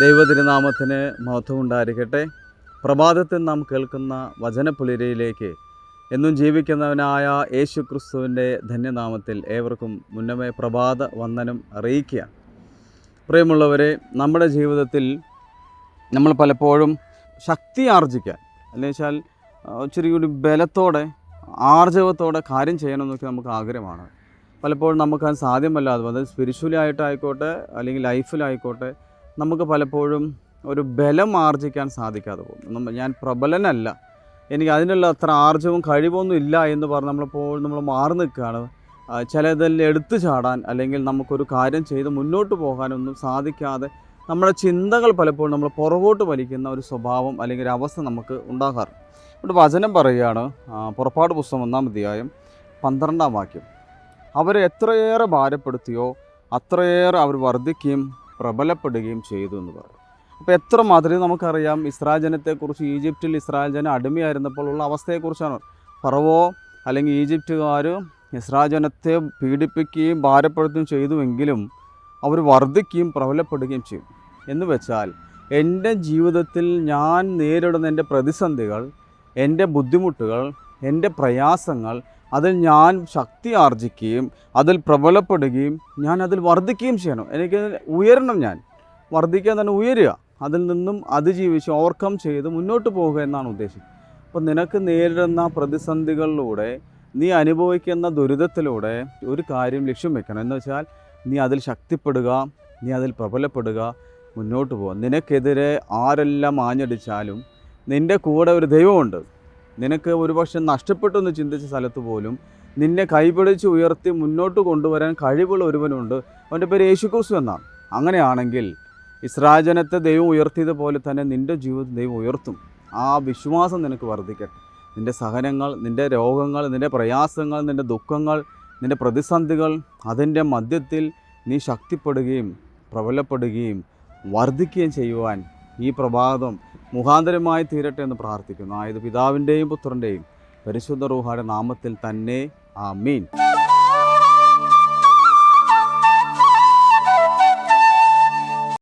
ദൈവതിരുനാമത്തിന് മഹത്വം ഉണ്ടായിരിക്കട്ടെ പ്രഭാതത്തിൽ നാം കേൾക്കുന്ന വചനപ്പുലിരയിലേക്ക് എന്നും ജീവിക്കുന്നവനായ യേശു ക്രിസ്തുവിന്റെ ധന്യനാമത്തിൽ ഏവർക്കും മുന്നമേ പ്രഭാത വന്ദനം അറിയിക്കുക. പ്രിയമുള്ളവരെ നമ്മുടെ ജീവിതത്തിൽ നമ്മൾ പലപ്പോഴും ശക്തി ആർജിക്കാൻ അല്ലെങ്കിൽ ഇച്ചിരി ഒരു ബലത്തോടെ ആർജവത്തോടെ കാര്യം ചെയ്യണമെന്നൊക്കെ നമുക്ക് ആഗ്രഹമാണ്. പലപ്പോഴും നമുക്കത് അത് സാധ്യമല്ലാതെ അത് സ്പിരിച്വലി ആയിട്ടായിക്കോട്ടെ അല്ലെങ്കിൽ ലൈഫിലായിക്കോട്ടെ നമുക്ക് പലപ്പോഴും ഒരു ബലം ആർജിക്കാൻ സാധിക്കാതെ പോകും ഞാൻ പ്രബലനല്ല. എനിക്ക് അതിനുള്ള അത്ര ആർജവും കഴിവൊന്നും ഇല്ല എന്ന് പറഞ്ഞ് നമ്മളിപ്പോൾ നമ്മൾ മാറി നിൽക്കുകയാണ്. ചിലതിൽ എടുത്തു ചാടാൻ അല്ലെങ്കിൽ നമുക്കൊരു കാര്യം ചെയ്ത് മുന്നോട്ട് പോകാനൊന്നും സാധിക്കാതെ നമ്മുടെ ചിന്തകൾ പലപ്പോഴും നമ്മൾ പുറകോട്ട് വലിക്കുന്ന ഒരു സ്വഭാവം അല്ലെങ്കിൽ ഒരു അവസ്ഥ നമുക്ക് ഉണ്ടാകാറ്. ഇവിടെ വചനം പറയുകയാണ് പുറപ്പാട് പുസ്തകം ഒന്നാം അധ്യായം പന്ത്രണ്ടാം വാക്യം. അവരെ എത്രയേറെ ഭാരപ്പെടുത്തിയോ അത്രയേറെ അവർ വർദ്ധിക്കുകയും പ്രബലപ്പെടുകയും ചെയ്തു എന്ന് പറയും. അപ്പോൾ എത്ര മാത്രമേ നമുക്കറിയാം. ഇസ്രായേൽ ജനത്തെക്കുറിച്ച് ഈജിപ്തിൽ ഇസ്രായേൽ ജനം അടിമയായിരുന്നപ്പോൾ ഉള്ള അവസ്ഥയെക്കുറിച്ചാണ്. ഫറവോ അല്ലെങ്കിൽ ഈജിപ്തുകാർ ഇസ്രായേൽ ജനത്തെ പീഡിപ്പിക്കുകയും ഭാരപ്പെടുത്തുകയും ചെയ്തുവെങ്കിലും അവർ വർദ്ധിക്കുകയും പ്രബലപ്പെടുകയും ചെയ്യും എന്ന് വെച്ചാൽ എന്റെ ജീവിതത്തിൽ ഞാൻ നേരിടുന്ന എന്റെ പ്രതിസന്ധികൾ എന്റെ ബുദ്ധിമുട്ടുകൾ എന്റെ പ്രയാസങ്ങൾ അതിൽ ഞാൻ ശക്തി ആർജിക്കുകയും അതിൽ പ്രബലപ്പെടുകയും ഞാൻ അതിൽ വർദ്ധിക്കുകയും ചെയ്യണം. എനിക്ക് ഉയരണം ഞാൻ. വർദ്ധിക്കാൻ തന്നെ ഉയരുക. അതിൽ നിന്നും അതിജീവിച്ച് ഓവർകം ചെയ്ത് മുന്നോട്ട് പോവുക എന്നാണ് ഉദ്ദേശം. അപ്പോൾ നിനക്ക് നേരിടുന്ന പ്രതിസന്ധികളിലൂടെ നീ അനുഭവിക്കുന്ന ദുരിതത്തിലൂടെ ഒരു കാര്യം ലക്ഷ്യം വെക്കണം. എന്ന് വെച്ചാൽ നീ അതിൽ ശക്തിപ്പെടുക നീ അതിൽ പ്രബലപ്പെടുക മുന്നോട്ട് പോകുക നിനക്കെതിരെ ആരെല്ലാം ആഞ്ഞടിച്ചാലും നിന്റെ കൂടെ ഒരു ദൈവമുണ്ട്. നിനക്ക് ഒരുപക്ഷെ നഷ്ടപ്പെട്ടു എന്ന് ചിന്തിച്ച സ്ഥലത്ത് പോലും നിന്നെ കൈപിടിച്ച് ഉയർത്തി മുന്നോട്ട് കൊണ്ടുവരാൻ കഴിവുള്ള ഒരുവനുണ്ട്. അവന്റെ പേര് യേശുക്രിസ്തു എന്നാണ്. അങ്ങനെയാണെങ്കിൽ ഇസ്രാജനത്തെ ദൈവം ഉയർത്തിയതുപോലെ തന്നെ നിന്റെ ജീവിതം ദൈവം ഉയർത്തും. ആ വിശ്വാസം നിനക്ക് വർദ്ധിക്കട്ടെ. നിന്റെ സഹനങ്ങൾ നിന്റെ രോഗങ്ങൾ നിന്റെ പ്രയാസങ്ങൾ നിന്റെ ദുഃഖങ്ങൾ നിന്റെ പ്രതിസന്ധികൾ അതിന്റെ മധ്യത്തിൽ നീ ശക്തിപ്പെടുകയും പ്രബലപ്പെടുകയും വർദ്ധിക്കുകയും ചെയ്യുവാൻ ഈ പ്രഭാതം മുഖാന്തരമായി തീരട്ടെ എന്ന് പ്രാർത്ഥിക്കുന്നു. ആയത് പിതാവിന്റെയും പുത്രന്റെയും പരിശുദ്ധ റൂഹാടെ നാമത്തിൽ തന്നെ ആമീൻ.